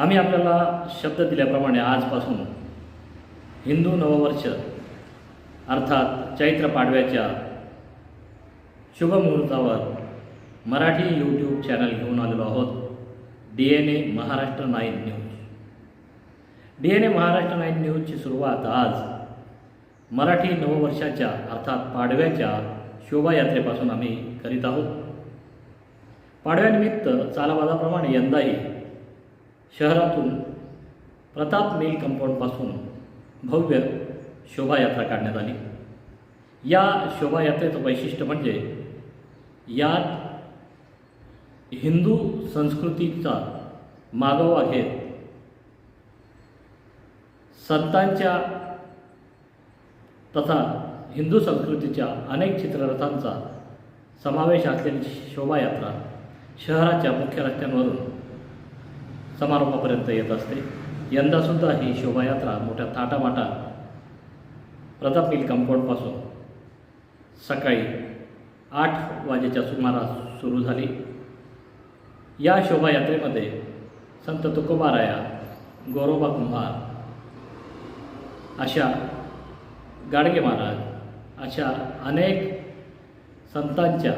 आम्ही आपल्याला शब्द दिल्याप्रमाणे आजपासून हिंदू नववर्ष अर्थात चैत्र पाडव्याच्या शुभमुहूर्तावर मराठी यूट्यूब चॅनल घेऊन आलेलो आहोत. D N A Maharashtra nine news. D N A Maharashtra nine न्यूजची सुरुवात आज मराठी नववर्षाच्या अर्थात पाडव्याच्या शोभायात्रेपासून आम्ही करीत आहोत. पाडव्यानिमित्त चालाबाजाप्रमाणे यंदाही शहरातून प्रताप मिल कंपाऊंडपासून भव्य शोभायात्रा काढण्यात आली. या शोभायात्रेचं वैशिष्ट्य म्हणजे यात हिंदू संस्कृतीचा मागोवा घेत संतांच्या तथा हिंदू संस्कृतीच्या अनेक चित्ररथांचा समावेश असलेली शोभायात्रा शहराच्या मुख्य रस्त्यांवरून समारोपापर्यंत येत असते. यंदासुद्धा ही शोभायात्रा मोठ्या थाटामाटा प्रताप मिल कंपाऊंडपासून सकाळी आठ वाजेच्या सुमारास सुरू झाली. या शोभायात्रेमध्ये संत तुकोबाराया गोरोबा कुंभार अशा गाडगे महाराज अशा अनेक संतांच्या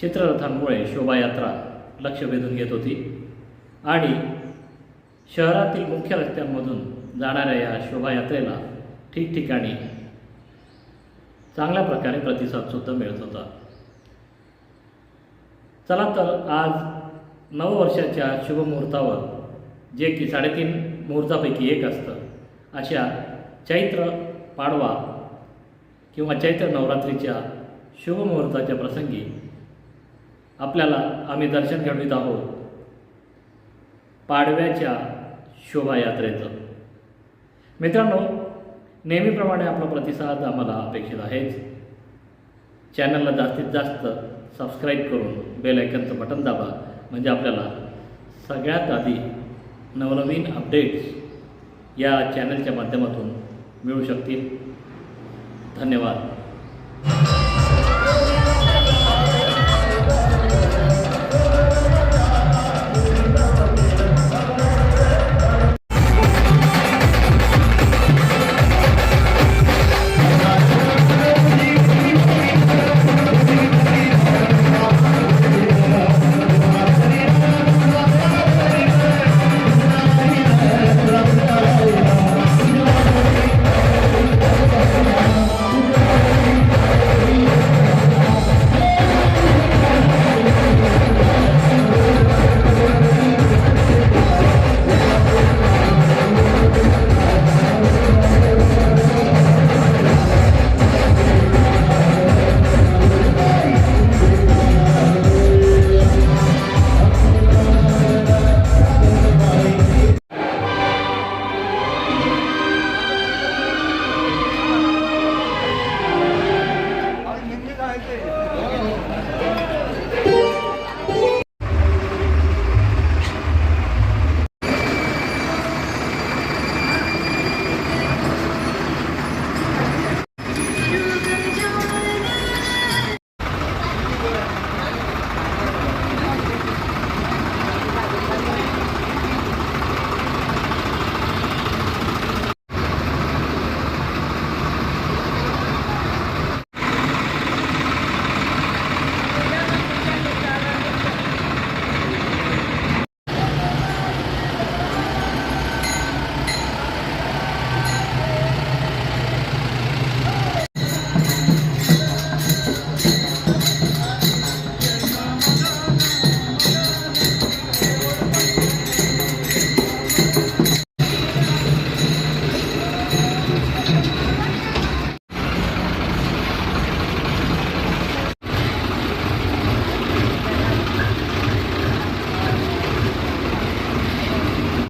चित्ररथांमुळे शोभायात्रा लक्ष वेधून घेत होती. आणि शहरातील मुख्य रस्त्यांमधून जाणाऱ्या या शोभायात्रेला ठिकठिकाणी चांगल्या प्रकारे प्रतिसादसुद्धा मिळत होता. चला तर आज नववर्षाच्या शुभमुहूर्तावर जे की साडेतीन मुहूर्तापैकी एक असतं अशा चैत्र पाडवा किंवा चैत्र नवरात्रीच्या शुभमुहूर्ताच्या प्रसंगी आपल्याला आम्ही दर्शन घडवित आहोत. पाडव्याच्या शोभायात्रेचं. मित्रांनो नेहमीप्रमाणे आपला प्रतिसाद आम्हाला अपेक्षित आहेच. चॅनलला जास्तीत जास्त सबस्क्राईब करून बेल आयकनचं बटन दाबा म्हणजे आपल्याला सगळ्यात आधी नवनवीन अपडेट्स या चॅनलच्या माध्यमातून मिळू शकतील. धन्यवाद. Thank you.